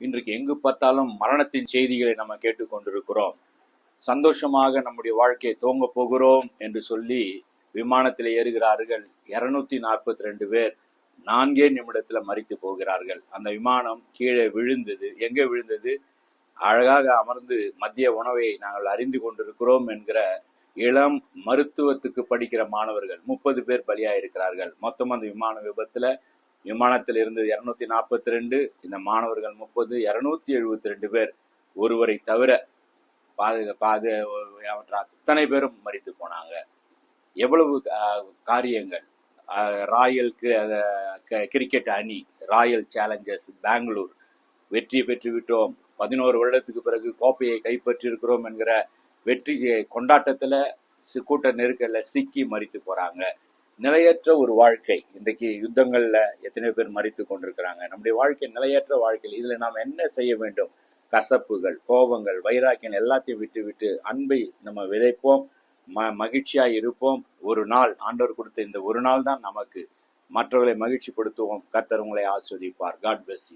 இன்றைக்கு எங்கு பார்த்தாலும் மரணத்தின் செய்திகளை நம்ம கேட்டுக்கொண்டிருக்கிறோம். சந்தோஷமாக நம்முடைய வாழ்க்கையை தூங்க போகிறோம் என்று சொல்லி விமானத்தில் ஏறுகிறார்கள் இருநூத்தி நாற்பத்தி ரெண்டு பேர். நான்கே நிமிடத்துல மறித்து போகிறார்கள். அந்த விமானம் கீழே விழுந்தது. எங்கே விழுந்தது? அழகாக அமர்ந்து மதிய உணவை நாங்கள் அறிந்து கொண்டிருக்கிறோம் என்கிற இளம் மருத்துவத்துக்கு படிக்கிற மாணவர்கள் முப்பது பேர் பலியாயிருக்கிறார்கள். மொத்தம் அந்த விமான விபத்துல விமானத்தில் இருந்து இருநூத்தி நாற்பத்தி ரெண்டு இந்த மாணவர்கள் முப்பது இருநூத்தி எழுபத்தி ரெண்டு பேர் ஒருவரை தவிர பாதுகா பாது அவற்ற அத்தனை பேரும் மறித்து போனாங்க. எவ்வளவு ஆஹ், காரியங்கள்? ராயல் கிரிக்கெட் அணி ராயல் சேலஞ்சர்ஸ் பெங்களூர் வெற்றி பெற்று விட்டோம். பதினோரு வருடத்துக்கு பிறகு கோப்பையை கைப்பற்றியிருக்கிறோம் என்கிற வெற்றி கொண்டாட்டத்தில் கூட்ட நெருக்கல்ல சிக்கி மறித்து போறாங்க. நிலையற்ற ஒரு வாழ்க்கை. இன்றைக்கு யுத்தங்கள்ல எத்தனை பேர் மறித்து கொண்டிருக்கிறாங்க. நம்முடைய வாழ்க்கை நிலையற்ற வாழ்க்கையில் இதுல நாம் என்ன செய்ய வேண்டும்? கசப்புகள் கோபங்கள் வைராக்கியம் எல்லாத்தையும் விட்டு விட்டு அன்பை நம்ம விதைப்போம். ம மகிழ்ச்சியா இருப்போம். ஒரு நாள் ஆண்டவர் கொடுத்த இந்த ஒரு நாள் தான் நமக்கு மற்றவர்களை மகிழ்ச்சிப்படுத்துவோம். கர்த்தர் உங்களை ஆஸ்வதிப்பார். God plus